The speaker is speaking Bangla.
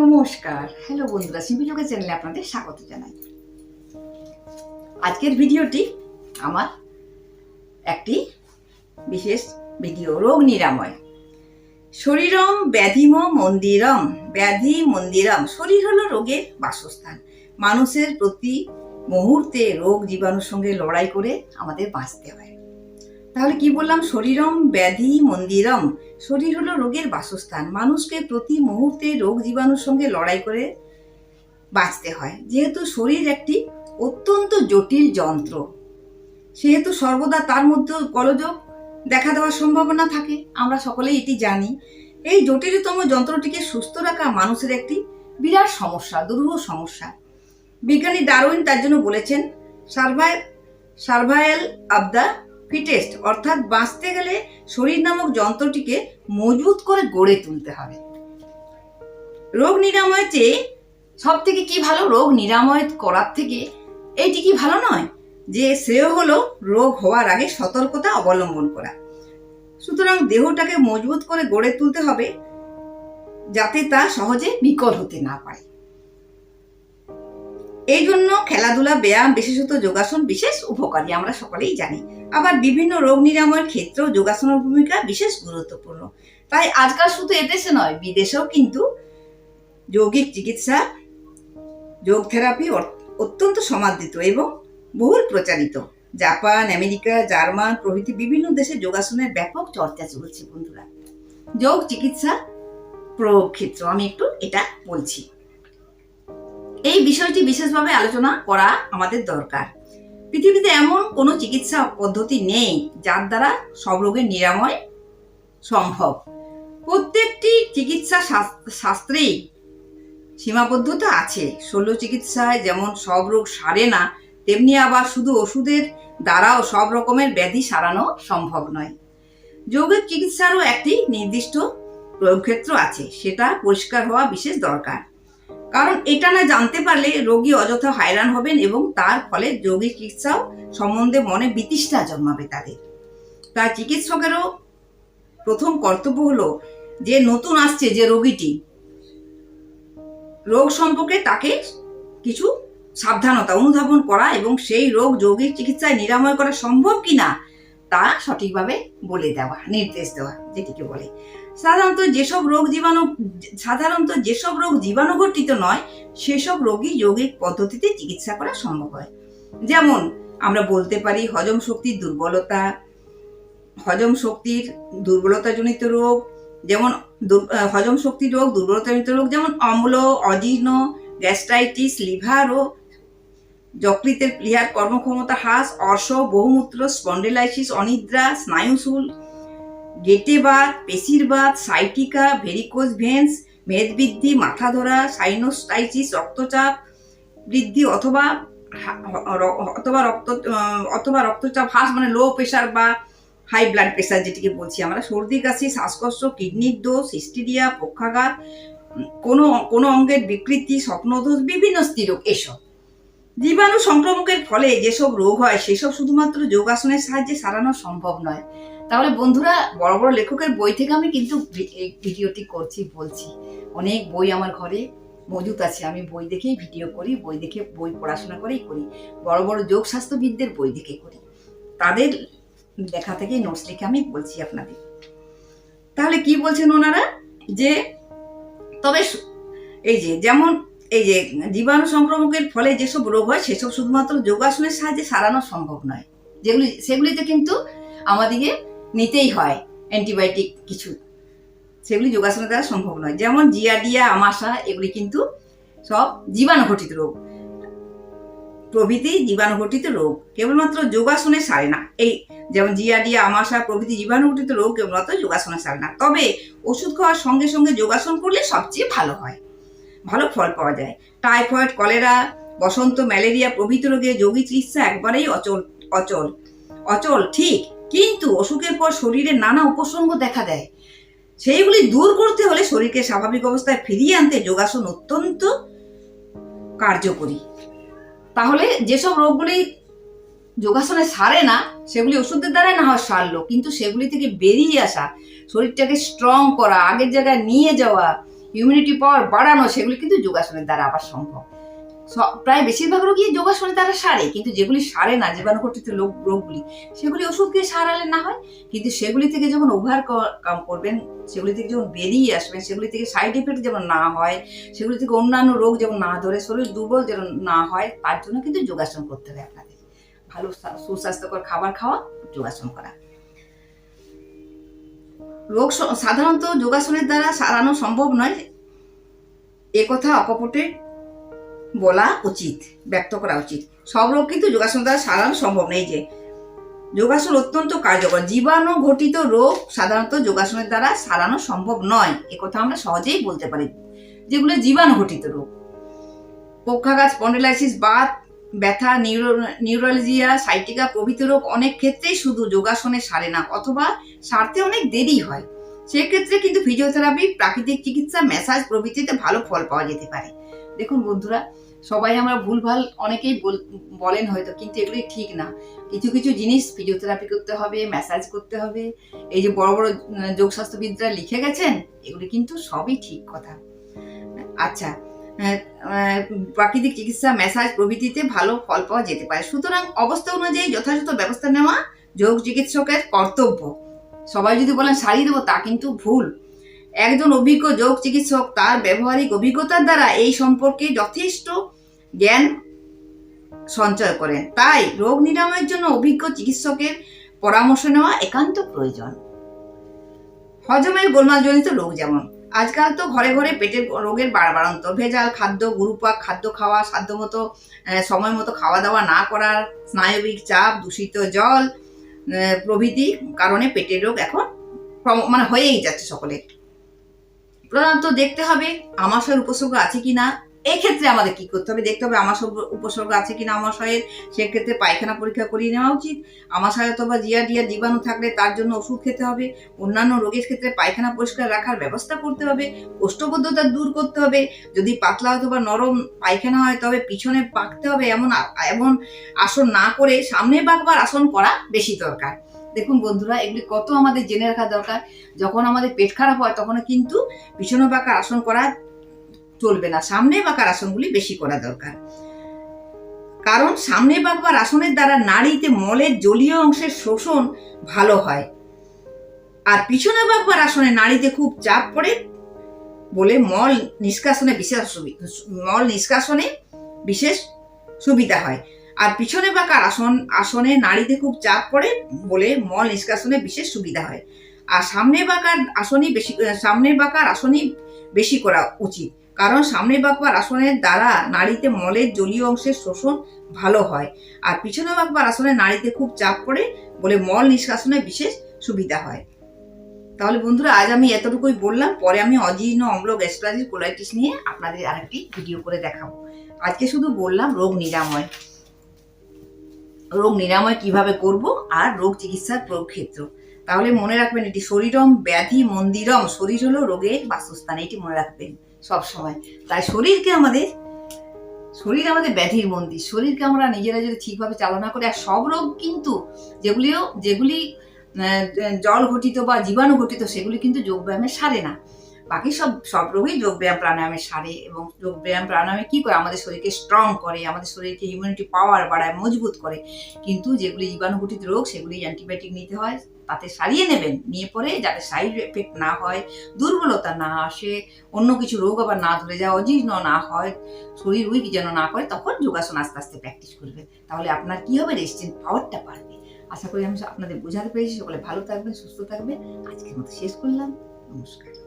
নমস্কার। হ্যালো বন্ধুরা সিম্পি যোগের চ্যানেলে আপনাদের স্বাগত জানাই। আজকের ভিডিওটি আমার একটি বিশেষ ভিডিও রোগ নিরাময়। শরীরম ব্যাধিম মন্দিরম, ব্যাধি মন্দিরম। শরীর হলো রোগের বাসস্থান। মানুষের প্রতি মুহূর্তে রোগ জীবাণুর সঙ্গে লড়াই করে আমাদের বাঁচতে হয়। তাহলে কি বললাম? শরীরম ব্যাধি মন্দিরম। শরীর হলো রোগের বাসস্থান। মানুষকে প্রতি মুহূর্তে রোগ জীবাণুর সঙ্গে লড়াই করে বাঁচতে হয়। যেহেতু শরীর একটি অত্যন্ত জটিল যন্ত্র, সেহেতু সর্বদা তার মধ্যে কলযোগ দেখা দেওয়ার সম্ভাবনা থাকে। আমরা সকলেই এটি জানি। এই জটিলতম যন্ত্রটিকে সুস্থ রাখা মানুষের একটি বিরাট সমস্যা, দুরূহ সমস্যা। বিজ্ঞানী ডারউইন তার জন্য বলেছেন, সার্ভাই সার্ভাইল অব দ্য ফিটেস্ট, অর্থাৎ বাঁচতে গেলে শরীর নামক যন্ত্রটিকে মজবুত করে গড়ে তুলতে হবে। রোগ নিরাময় চেয়ে সব থেকে কি ভালো রোগ নিরাময় করার থেকে এইটি কি ভালো নয়? যে শ্রেয় হলো রোগ হওয়ার আগে সতর্কতা অবলম্বন করা। সুতরাং দেহটাকে মজবুত করে গড়ে তুলতে হবে যাতে তা সহজে বিকল হতে না পারে। এই জন্য খেলাধুলা, ব্যায়াম, বিশেষত যোগাসন, বিশেষ উপকারী আমরা সকলেই জানি। আবার বিভিন্ন রোগ নিরাময়ের ক্ষেত্রেও যোগাসনের ভূমিকা বিশেষ গুরুত্বপূর্ণ। তাই আজকাল শুধু এদেশে নয়, বিদেশেও কিন্তু যৌগিক চিকিৎসা, যোগ থেরাপি অত্যন্ত সমাদৃত এবং বহুল প্রচারিত। জাপান, আমেরিকা, জার্মান প্রভৃতি বিভিন্ন দেশে যোগাসনের ব্যাপক চর্চা চলছে বন্ধুরা। যোগ চিকিৎসা প্রয়োগ ক্ষেত্র আমি একটু এটা বলছি। এই বিষয়টি বিশেষভাবে আলোচনা করা আমাদের দরকার। পৃথিবীতে এমন কোনো চিকিৎসা পদ্ধতি নেই যার দ্বারা সব রোগের নিরাময় সম্ভব। প্রত্যেকটি চিকিৎসা শাস্ত্রেই সীমাবদ্ধতা আছে। শল্য চিকিৎসায় যেমন সব রোগ সারে না, তেমনি আবার শুধু ওষুধের দ্বারাও সব রকমের ব্যাধি সারানো সম্ভব নয়। যোগের চিকিৎসারও একটি নির্দিষ্ট প্রয়োগক্ষেত্র আছে। সেটা পরিষ্কার হওয়া বিশেষ দরকার। কারণ এটা না জানতে পারলে রোগী অযথা হয়রান হবেন এবং তার ফলে যোগী চিকিৎসাও সম্বন্ধে মনে বিতৃষ্ণা জন্মাবে তাদের। তাই চিকিৎসকেরও প্রথম কর্তব্য হলো যে নতুন আসছে যে রোগীটি, রোগ সম্পর্কে তাকে কিছু সাবধানতা অনুধাবন করা এবং সেই রোগ যৌগিক চিকিৎসায় নিরাময় করা সম্ভব কিনা তা সঠিকভাবে বলে দেওয়া, নির্দেশ দেওয়া, যেটিকে বলে। সাধারণত যেসব রোগ জীবাণু, সাধারণত যেসব রোগ জীবাণুঘটিত নয়, সেসব রোগী যৌগিক পদ্ধতিতে চিকিৎসা করা সম্ভব হয়। যেমন আমরা বলতে পারি হজম শক্তির দুর্বলতা, হজম শক্তির দুর্বলতাজনিত রোগ, যেমন হজম শক্তির রোগ, দুর্বলতাজনিত রোগ, যেমন অম্ল, অজীর্ণ, গ্যাস্ট্রাইটিস, লিভার ও যকৃতের প্লিহার কর্মক্ষমতা হ্রাস, অর্শ, বহুমূত্র, স্পন্ডেলাইসিস, অনিদ্রা, স্নায়ুশুল গেটেবাত পেশিরবাত সাইটিকা, ভেরিকোজ ভেন্স, মেদবৃদ্ধি, মাথা ধরা সাইনোস্টাইটিস রক্তচাপ বৃদ্ধি অথবা অথবা রক্ত অথবা রক্তচাপ হ্রাস মানে লো প্রেশার বা হাই ব্লাড প্রেশার যেটিকে বলছি আমরা। সর্দি, কাশি, শ্বাসকষ্ট, কিডনির দোষ হিস্টিরিয়া পক্ষাঘাত, কোনো কোনো অঙ্গের বিকৃতি, স্বপ্নদোষ, বিভিন্ন স্ত্রীরোগ, এসব। জীবাণু সংক্রমকের ফলে যেসব রোগ হয়, সেসব শুধুমাত্র যোগাসনের সাহায্যে সারানো সম্ভব নয়। তাহলে বন্ধুরা, বড় বড় লেখকের বই থেকে আমি কিন্তু ভিডিওটি করছি, বলছি। অনেক বই আমার ঘরে মজুত আছে। আমি বই দেখেই ভিডিও করি, বই দেখে বই পড়াশোনা করেই করি। বড় বড় যোগ স্বাস্থ্যবিদদের বই দেখে করি। তাদের লেখা থেকেই নোটস লিখে আমি বলছি আপনাদের। তাহলে কি বলছেন ওনারা? যে, তবে এই যে, যেমন এই যে, জীবাণু সংক্রমকের ফলে যেসব রোগ হয়, সেসব শুধুমাত্র যোগাসনের সাহায্যে সারানো সম্ভব নয়। যেগুলি সেগুলিতে কিন্তু আমাদেরকে নিতেই হয় অ্যান্টিবায়োটিক কিছু। সেগুলি যোগাসনের দ্বারা সম্ভব নয়। যেমন জিয়াডিয়া, আমাশা, এগুলি কিন্তু সব জীবাণু ঘটিত রোগ। প্রভৃতি জীবাণু ঘটিত রোগ। কেবলমাত্র যোগাসনে সারে না। এই যেমন জিয়াডিয়া, আমাশা প্রভৃতি জীবাণু ঘটিত রোগ কেবলমাত্র যোগাসনে সারে না। তবে ওষুধ খাওয়ার সঙ্গে সঙ্গে যোগাসন করলে সবচেয়ে ভালো হয়। ভালো ফল পাওয়া যায়। টাইফয়েড, কলেরা, বসন্ত, ম্যালেরিয়া প্রভৃতি রোগে যোগী চিকিৎসা একবারেই অচল অচল অচল, ঠিক কিন্তু অসুখের পর শরীরে নানা উপসর্গ দেখা দেয়। সেইগুলি দূর করতে হলে শরীরকে স্বাভাবিক অবস্থায় ফিরিয়ে আনতে যোগাসন অত্যন্ত কার্যকরী। তাহলে যেসব রোগগুলি যোগাসনে সারে না, সেগুলি ওষুধের দ্বারাই না হয় সারলো, কিন্তু সেগুলি থেকে বেরিয়ে আসা, শরীরটাকে স্ট্রং করা, আগের জায়গায় নিয়ে যাওয়া ইমিউনিটি পাওয়ার বাড়ানো, সেগুলি কিন্তু যোগাসনের দ্বারা আবার সম্ভব। প্রায় বেশিরভাগ রোগী যোগাসনের তারা সারে, কিন্তু যেগুলি সারে না জীবাণুঘটিত রোগ রোগগুলি, সেগুলি ওষুধ খেয়ে সারালে না হয়, কিন্তু সেগুলি থেকে যখন ওভার কাম করবেন, সেগুলি থেকে যখন বেরিয়ে আসবেন, সেগুলি থেকে সাইড এফেক্ট যেমন না হয়, সেগুলি থেকে অন্যান্য রোগ যেমন না ধরে, শরীর দুর্বল যেন না হয়, তার জন্য কিন্তু যোগাসন করতে হবে আপনাদের। ভালো সুস্বাস্থ্যকর খাবার খাওয়া, যোগাসন করা। রোগ সাধারণত যোগাসনের দ্বারা সারানো সম্ভব নয় এ কথা অকপটে বলা উচিত, ব্যক্ত করা উচিত। সব রোগ কিন্তু যোগাসন দ্বারা সারানো সম্ভব নেই যে। যোগাসন অত্যন্ত কার্যকর। জীবাণু ঘটিত রোগ সাধারণত যোগাসনের দ্বারা সারানো সম্ভব নয় কথা আমরা সহজেই বলতে পারি। যেগুলো জীবাণু ঘটিত রোগ। পক্ষাঘাত, স্পন্ডিলাইসিস, বাত, ব্যথা, নিউরো, নিউরোলজিয়া, সাইটিকা প্রভৃতি রোগ অনেক ক্ষেত্রেই শুধু যোগাসনে সারে না, অথবা সারতে অনেক দেরি হয়। সেক্ষেত্রে কিন্তু ফিজিওথেরাপি প্রাকৃতিক চিকিৎসা ম্যাসাজ প্রভৃতিতে ভালো ফল পাওয়া যেতে পারে। দেখুন বন্ধুরা সবাই আমরা ভুলভাল অনেকেই বল- বলেন হয়তো, কিন্তু এগুলি ঠিক না। কিছু কিছু জিনিস ফিজিওথেরাপি করতে হবে ম্যাসাজ করতে হবে। এই যে বড় বড় যোগস্বাস্থ্যবিদরা লিখে গেছেন, এগুলি কিন্তু সবই ঠিক কথা। আচ্ছা প্রাকৃতিক চিকিৎসা ম্যাসাজ প্রভৃতিতে ভালো ফল পাওয়া যেতে পারে। সুতরাং অবস্থা অনুযায়ী যথাযথ ব্যবস্থা নেওয়া যোগ চিকিৎসকের কর্তব্য। সবাই যদি বলেন সারিয়ে দেবো, তা কিন্তু ভুল। একজন অভিজ্ঞ যোগ চিকিৎসক তার ব্যবহারিক অভিজ্ঞতার দ্বারা এই সম্পর্কে যথেষ্ট জ্ঞান সঞ্চয় করেন। তাই রোগ নিরাময়ের জন্য অভিজ্ঞ চিকিৎসকের পরামর্শ নেওয়া একান্ত প্রয়োজন। হজমের গোলমালজনিত রোগ যেমন, আজকাল তো ঘরে ঘরে পেটের রোগের বাড়বাড়ন্ত, ভেজাল খাদ্য, গুরুপাক খাদ্য খাওয়া, সাধ্যমতো সময় মতো খাওয়া দাওয়া না করার, স্নায়বিক চাপ, দূষিত জল প্রভৃতি কারণে পেটের রোগ এখন মানে হয়েই যাচ্ছে সকলে। প্রধানত দেখতে হবে আমাশয়ের উপসর্গ আছে কিনা। এই ক্ষেত্রে আমাদের কি করতে হবে? দেখতে হবে আমাশয় উপসর্গ আছে কিনা আমাশয়ের। সেক্ষেত্রে পায়খানা পরীক্ষা করিয়ে নেওয়া উচিত। আমাশয় অথবা জিয়া ডিয়ার জীবাণু থাকলে তার জন্য ওষুধ খেতে হবে। অন্যান্য রোগের ক্ষেত্রে পায়খানা পরিষ্কার রাখার ব্যবস্থা করতে হবে। কোষ্ঠবদ্ধতা দূর করতে হবে। যদি পাতলা অথবা নরম পায়খানা হয়, তবে পিছনে পাকতে হবে এমন এমন আসন না করে সামনে বাঁকবার আসন করা বেশি দরকার। দেখুন বন্ধুরা, এগুলি কত আমাদের জেনে রাখা দরকার। যখন আমাদের পেট খারাপ হয় তখন কিন্তু পিছনে বাঁকার আসন করা চলবে না। সামনে বাঁকার আসনগুলি বেশি করা দরকার। কারণ সামনে বাঁকবার আসনের দ্বারা নাড়িতে মলের জলীয় অংশের শোষণ ভালো হয়। আর পিছনে বাঁকবার আসনে নাড়িতে খুব চাপ পড়ে বলে মল নিষ্কাশনে বিশেষ মল নিষ্কাশনে বিশেষ সুবিধা হয়। আর পিছনে বাঁকার আসন, আসনে নাড়িতে খুব চাপ পড়ে বলে মল নিষ্কাশনে বিশেষ সুবিধা হয়। আর সামনে বাঁকার আসনই বেশি, সামনে বাঁকার আসনই বেশি করা উচিত। কারণ সামনে বাঁকবার আসনের দ্বারা নাড়িতে মলের জলীয় অংশের শোষণ ভালো হয়। আর পিছনে বাঁকবার আসনে নাড়িতে খুব চাপ পড়ে বলে মল নিষ্কাশনে বিশেষ সুবিধা হয়। তাহলে বন্ধুরা, আজ আমি এতটুকুই বললাম। পরে আমি অজীর্ণ অম্ল গ্যাস্ট্রাইটিস কোলাইটিস নিয়ে আপনাদের আরেকটি ভিডিও করে দেখাবো। আজকে শুধু বললাম রোগ নিরাময়। রোগ নিরাময় কীভাবে করব আর রোগ চিকিৎসার প্রক্ষেত্র। তাহলে মনে রাখবেন, এটি শরীরম ব্যাধি মন্দিরম। শরীর হলো রোগের বাসস্থান, এটি মনে রাখবেন সব সময় তাই শরীরকে আমাদের, শরীর আমাদের ব্যাধির মন্দির। শরীরকে আমরা নিজেরা যদি ঠিকভাবে চালনা করি, আর সব রোগ কিন্তু যেগুলিও, যেগুলি জল ঘটিত বা জীবাণু ঘটিত, সেগুলি কিন্তু যোগব্যায়ামে সারে না। বাকি সব সব রোগই যোগব্যায়াম প্রাণায়ামে সারে এবং যোগব্যায়াম প্রাণায়ামে কী করে আমাদের শরীরকে স্ট্রং করে, আমাদের শরীরকে ইমিউনিটি পাওয়ার বাড়ায়, মজবুত করে। কিন্তু যেগুলি জীবাণু ঘটিত রোগ, সেগুলি অ্যান্টিবায়োটিক নিতে হয়, তাতে সারিয়ে নেবেন, নিয়ে পরে যাতে সাইড এফেক্ট না হয়, দুর্বলতা না আসে, অন্য কিছু রোগ আবার না ধরে যায়, অজীর্ণ না হয়, শরীর উইক যেন না করে, তখন যোগাসন আস্তে আস্তে প্র্যাকটিস করবে। তাহলে আপনার কী হবে? রেজিস্ট্যান্ট পাওয়ারটা বাড়বে। আশা করি আমি আপনাদের বোঝাতে পেরেছি। সকলে ভালো থাকবেন, সুস্থ থাকবেন। আজকের মতো শেষ করলাম। নমস্কার।